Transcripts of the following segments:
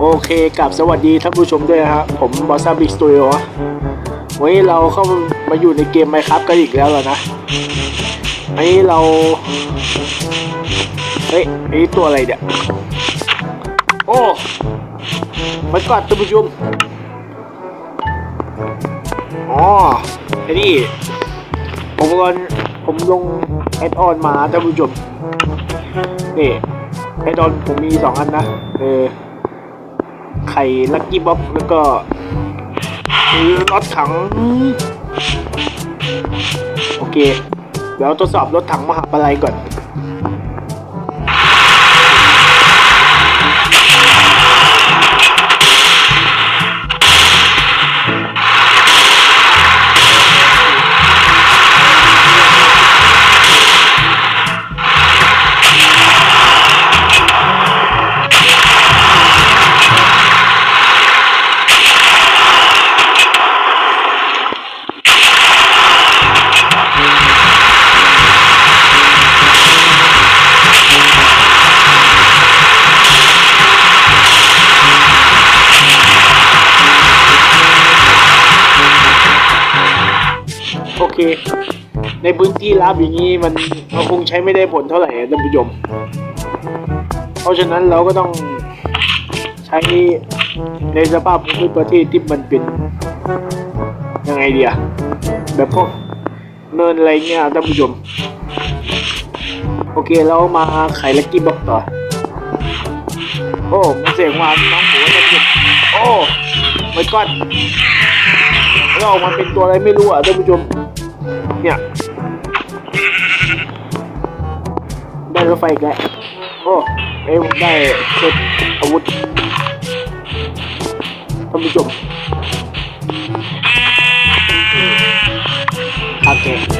โอเคกับสวัสดีท่านผู้ชมด้วยครับผมบอสซาบิกสตูดิโอวันนี้เราเข้ามาอยู่ในเกมไมครับกันอีกแล้วเหรอนะอันนี้เรา เฮ้ยอันนี้ตัวอะไรเนี่ย โอ้มาก่อนท่านผู้ชมอ๋อไอ้นี่ผมลงผมลงแอดออนมาท่านผู้ชมนี่แอดออนผมมีสองอันนะ เออ ไข่ลักกี้บ็อกแล้วก็รถถัง โอเค เดี๋ยวทดสอบรถถังมหาปลัยก่อน ในพื้นที่รับอย่างนี้มันมันคงใช้ไม่ได้ผลเท่าไหร่ท่านผู้ชม เพราะฉะนั้นเราก็ต้องใช้ในสภาพภูมิประเทศที่มันเป็นยังไงเดียแบบพวกเนินอะไรเงี้ยท่านผู้ชม โอเคเรามาไขลักกี้บ็อกต่อ โอ้มันเสียงวานน้องหมูจะเก็บโอ้ไม่ก้อนแล้วออกมาเป็นตัวอะไรไม่รู้อะท่านผู้ชม เนี่ย ได้รถไฟอีกแล้วโอ้เอ้ยผมได้เซตอาวุธท่านผู้ชมโอเค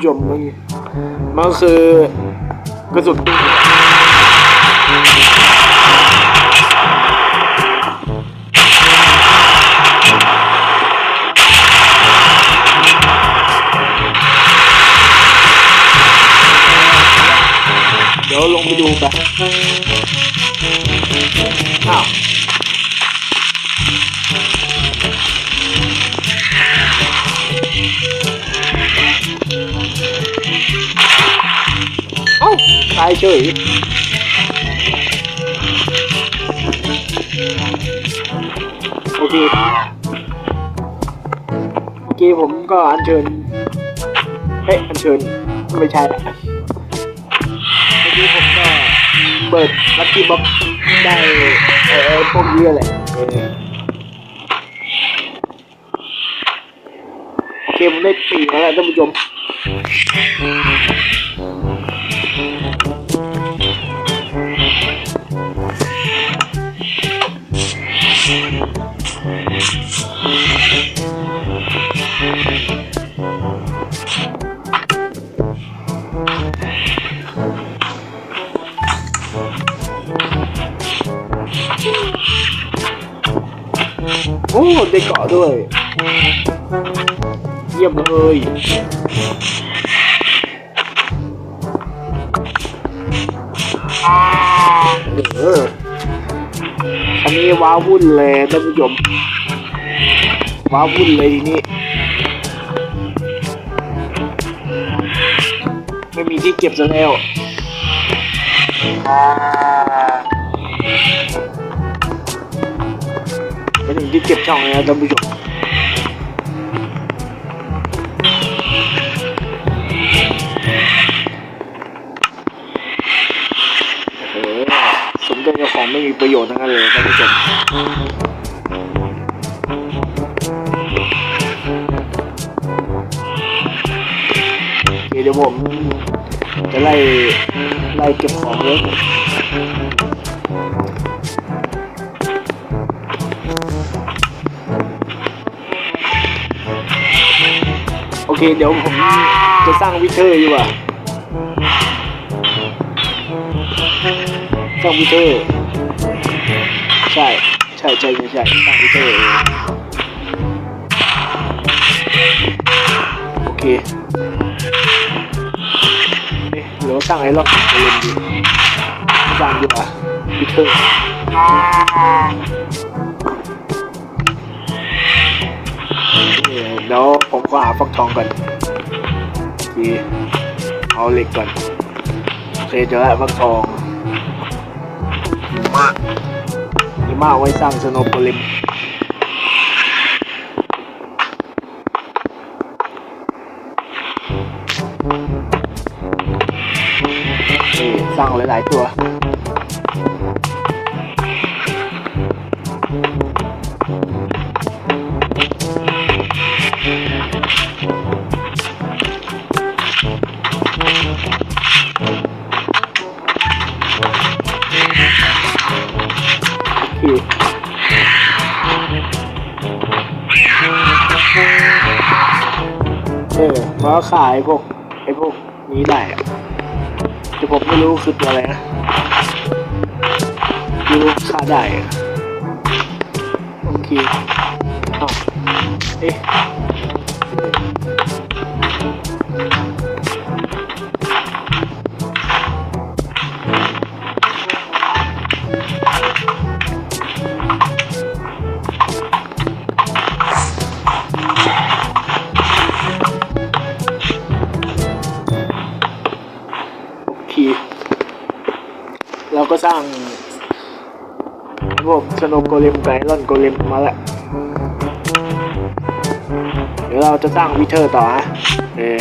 ผู้ชมมันมันก็คือกระสุนปืนเดี๋ยวลงไปดูกันาตายเฉยโอเคโอเคผมก็อัญเชิญเฮ้ยอัญเชิญไม่ใช่เมื่อกี้ผมก็เปิดลัคกี้บ็อกได้เออพวกนี้แหละเออโอเคผมได้ปีกแล้วท่านผู้ชม โอ้ได้เกาะด้วย เยี่ยมเลยเอออันนี้ว้าวุ่นเลยท่านผู้ชมว้าวุ่นเลยทีนี้ไม่มีที่เก็บซะแล้ว อ่าเป็นถึงที่เก็บช่องนะท่านผู้ชมโอ้โหสมเป็นเจ้าของไม่มีประโยชน์ทั้งนั้นเลยท่านผู้ชมโอเคเดี๋ยวผมจะไล่ไล่เก็บของเลย เคเดี๋ยวผมจะสร้างวิเทอร์อยู่อะสร้างวิเทอร์ ใช่ใช่ใช่ใช่ใช่สร้างวิเทอร์เองโอเคเอ๊ะหรือว่าสร้างไอรอนโกเลมดีสร้างดีกว่าวิเทอร์ เดี๋ยวผมก็หาฟักทองก่อนโอเอาเหล็กก่อนโอเคเจอแล้วฟักทองมากมีมากไว้สร้างสโนว์โกเลมดีสร้างหลายๆตัว ออเพราขายพวกไอ้พวกนี้ได้อะแต่ผมไม่รู้คือตัวอะไรนะไม่รู้ค่าได้โอเคอ๋อเอ๊ะ คเราก็สร้างพวกสโนโกเลมไกลอนโกเลมมาแล้วเดี๋ยวเราจะสร้างวิเทอร์ต่อฮะเออ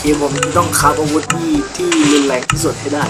โอเคผมต้องคาบอาวุธที่ที่รุนแรงที่สุดให้ได้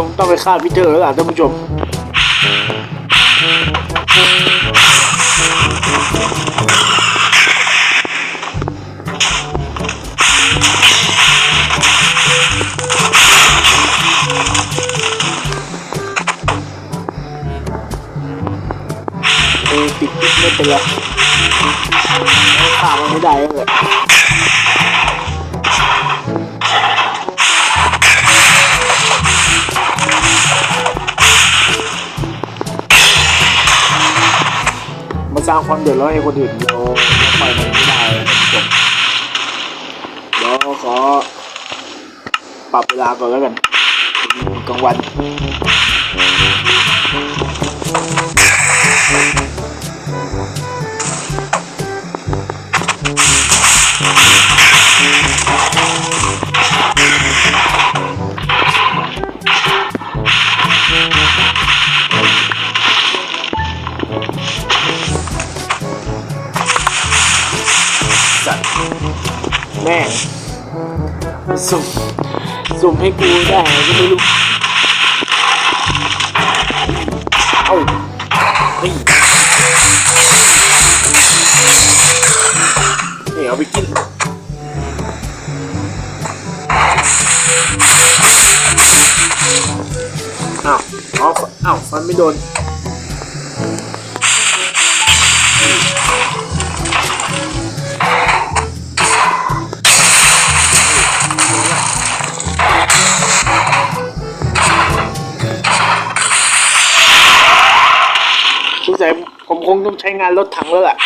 ผมต้องไปฆ่าวิเทอร์แล้วล่ะท่านผู้ชมเอติดไม่เป็นไร เดี๋ยวเราให้คนอื่นเยาปล่อยมันไม่ได้จบเราขอปรับเวลาก่อนแล้วกันกลางวัน แม่งสุ่มสุ่มให้กูได้ไงก็ไม่รู้เอ้าเฮ้ยนี่เอาไปกินอ้าวอ้าวฟันไม่โดน คงต้องใช้งานรถถังแล้วแหละ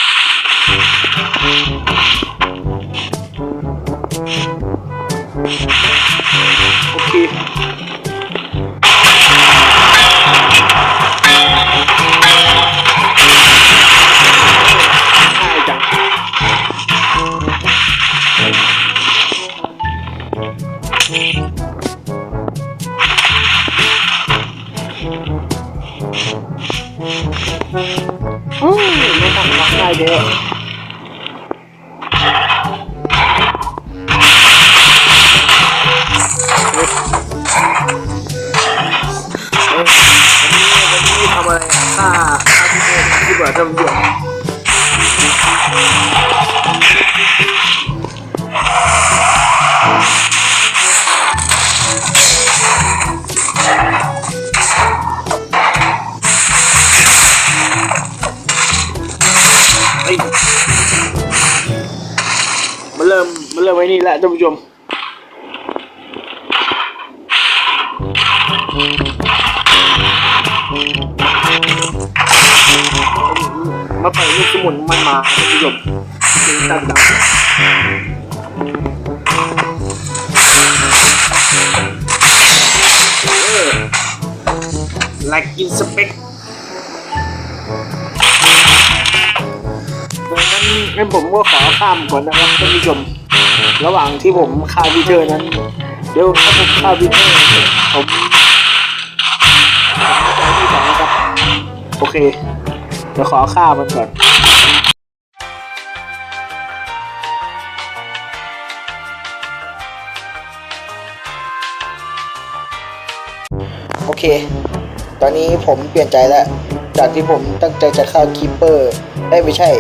อืมไม่ต้องท ม มาปล่อยลูกสมุนมันมาท่านผู้ชมเป็นตัดดังเออไลค์กินสเปกดังนั้นงั้นผมก็ขอข้ามก่อนนะครับท่านผู้ชม ระหว่างที่ผมฆ่าวิเทอร์นั้น เดี๋ยวถ้าผมฆ่าวิเทอร์ผมผมจะที่สองนะครับ โอเค เดี๋ยวขอฆ่ามันก่อนโอเค ตอนนี้ผมเปลี่ยนใจแล้ว จากที่ผมตั้งใจจะฆ่าคีเปอร์ ได้ไม่ใช่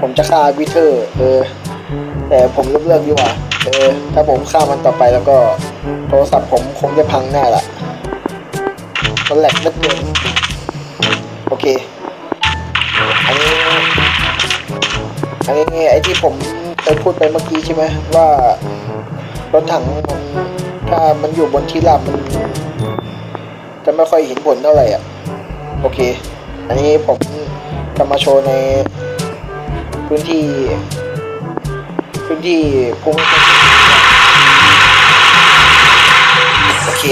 ผมจะฆ่าวิเทอร์ เออ แต่ผมเลือกเลือกดีกว่า เออ ถ้าผมฆ่ามันต่อไปแล้วก็ โทรศัพท์ผมคงจะพังแน่ละมันแหลกเหลือเกินโอเค อันนี้ อันนี้ไอ้ที่ผมเคยพูดไปเมื่อกี้ใช่ไหมว่ารถถังมันถ้ามันอยู่บนที่ราบมันจะไม่ค่อยเห็นผลเท่าไหร่อะ โอเค อันนี้ผมจะมาโชว์ในพื้นที่ นที่ภูมิทัศน์โอเค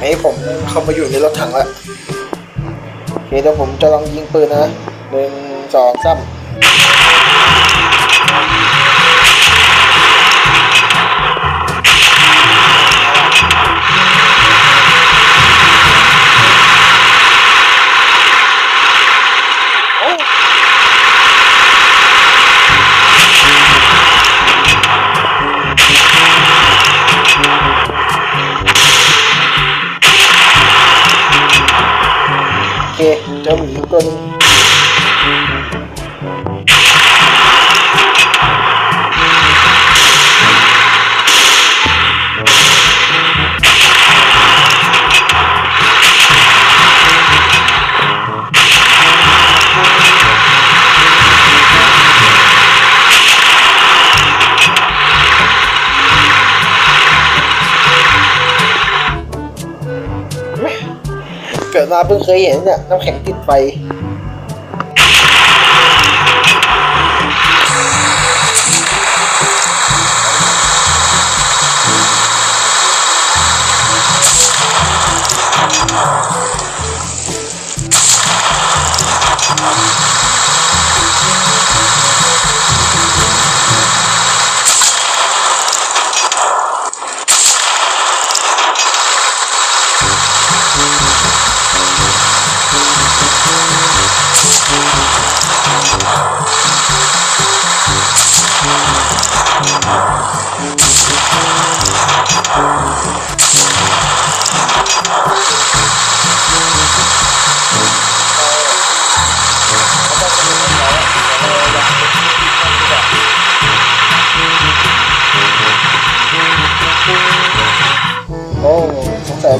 ให้ผมเข้ามาอยู่ในรถถังละโอเคเดี๋ยวผมจะลองยิงปืนนะหนึ่งสองสาม ตัวนึงเกิดมาเพิ่งเคยเห็นเนี่ยน้ำแข็งติดไฟ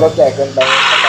รถให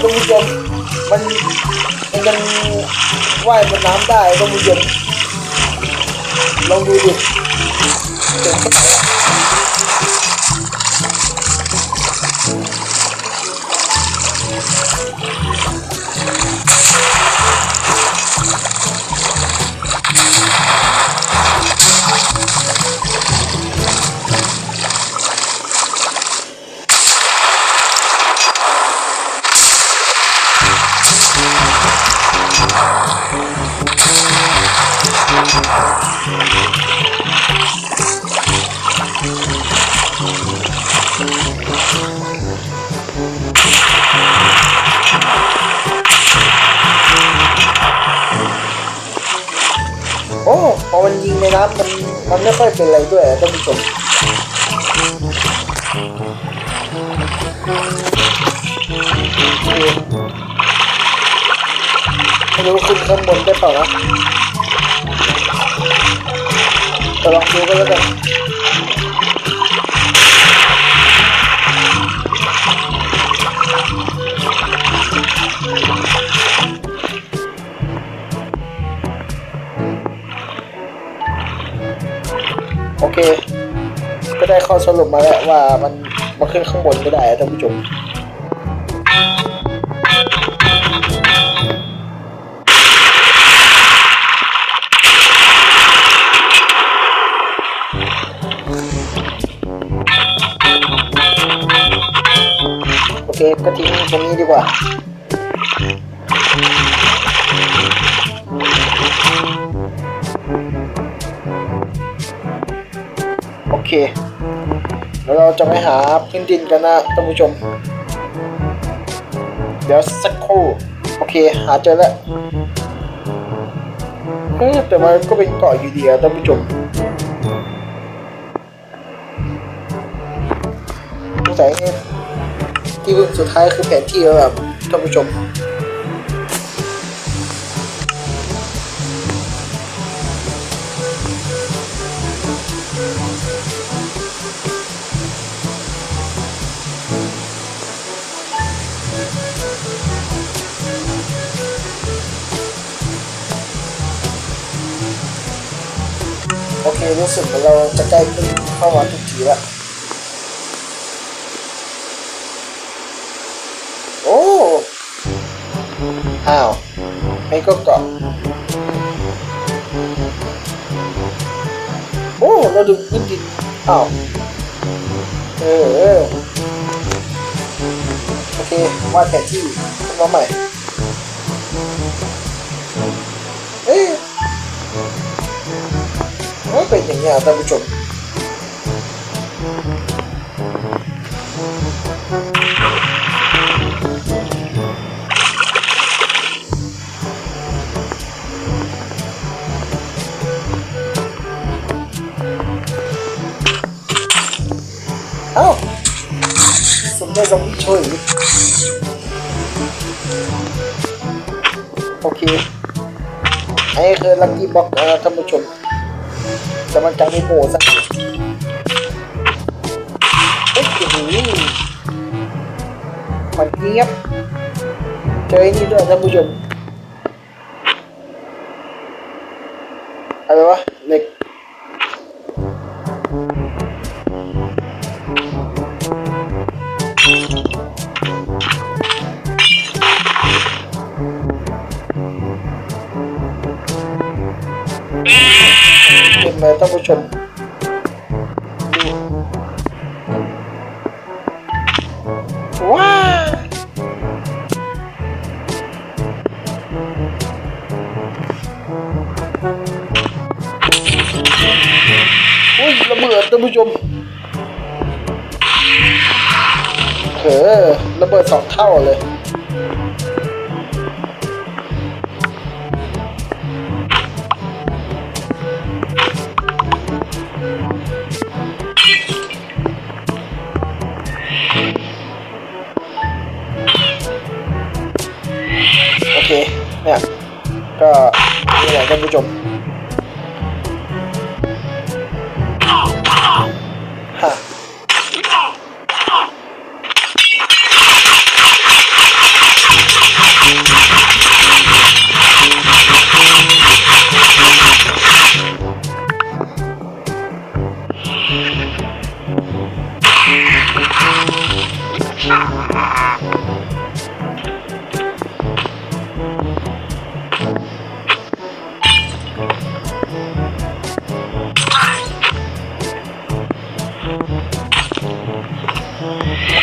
ท่านผู้ชมมันมันยังว่ายบนน้ำได้ท่านผู้ชมลองดูดิเจ๋ง ท่านผู้ชมไม่รู้ขึ้นข้างบนได้เปล่านะแต่ลองดูก็แล้วกัน ได้ข้อสรุปมาแล้วว่ามันมาขึ้นข้างบนไม่ได้ท่านผู้ชม จะไปหาพื้นดินกันนะท่านผู้ชม เดี๋ยวสักครู่โอเค หาเจอแล้วเฮ้ยแต่มันก็เป็นเกาะอยู่ดีอะท่านผู้ชมสงสัยที่พึ่งสุดท้ายคือแผนที่แล้วแบบท่านผู้ชม รู้สึกเหมือนเราจะใกล้ขึ้นเข้ามาทุกทีละโอ้อ้าวไม่ก็เกาะโอ้เราดูพื้นดินอ้าวเออเออโอเค วาดแผนที่ขึ้นมาใหม่ เป็นอย่างนี้ยท่านผู้ชมเอ้าสมได้ซอมบี้ช่วยอีกโอเคไอ้คือลักกี้บ็อกนะท่านผู้ชม แต่มันจะไม่โหสักเอ๊ะโอ้โหมันเงียบเจอไอ้นี่ด้วยท่านผู้ชมอะไรวะเหล็ก ท่านผู้ชมว้าอุ้ยระเบิดท่านผู้ชมเออระเบิดสองเท่าเลย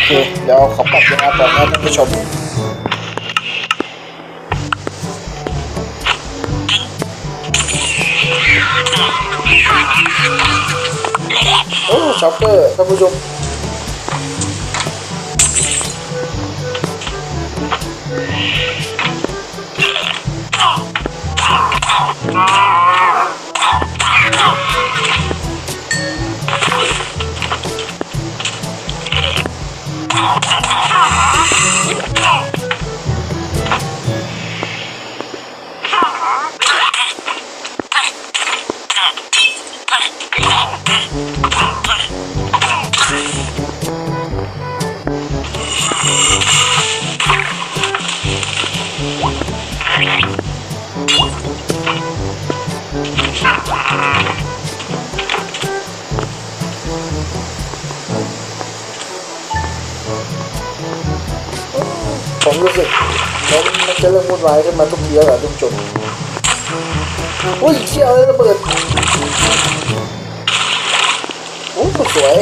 เคเดี๋ยวขอปรับเวลาก่อนนะท่านผู้ชมโอ้ช็อปเปอร์ท่านผู้ชม นจะเริ่มวุ่นวายขึ้นมาทุกทีแล้วเหรอทุกจนอุ้ยเชี่ยเลยระเบิดโอ้สวย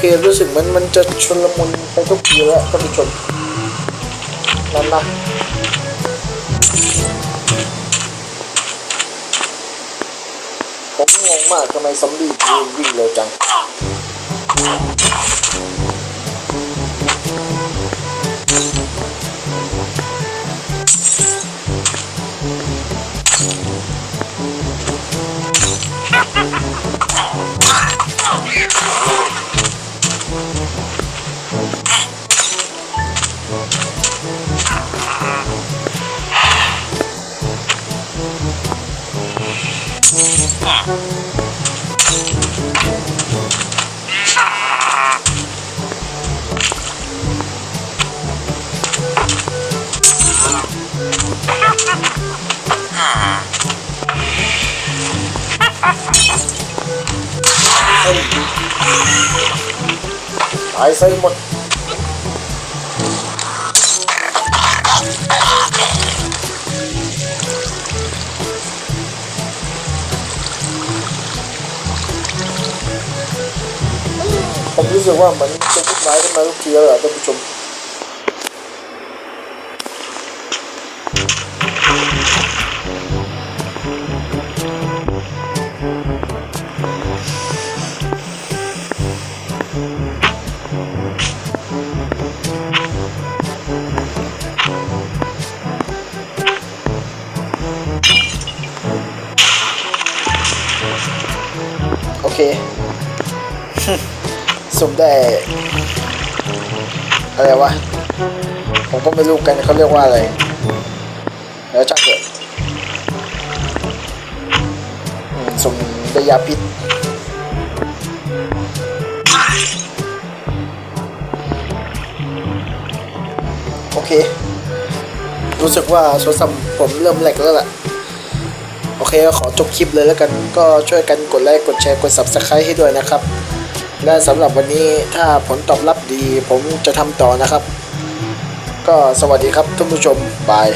เครู้สึกมันมันจะชนละมุนไปทุกทีแล้วท่านผู้ชมนั่นนะผมงงมากทำไมซอมบี้วิ่งวิ่งเร็วจัง ตายใส่หมดผมรู้สึกว่าเหมือนจะวุ่นวายขึ้นมาทุกทีแล้วเหรอท่านผู้ชม โอเคสสุ่มได้ อะไรวะ ผมก็ไม่รู้กันเขาเรียกว่าอะไร แล้วจังเถอะอืมสุ่มได้ยาพิษโอเค รู้สึกว่าโทรศัพท์ผมเริ่มแหลกแล้วล่ะ โอเคก็ขอจบคลิปเลยแล้วกันก็ช่วยกันกดไลค์กดแชร์กด subscribe ให้ด้วยนะครับ และสำหรับวันนี้ถ้าผลตอบรับดีผมจะทำต่อนะครับ ก็สวัสดีครับท่านผู้ชมบาย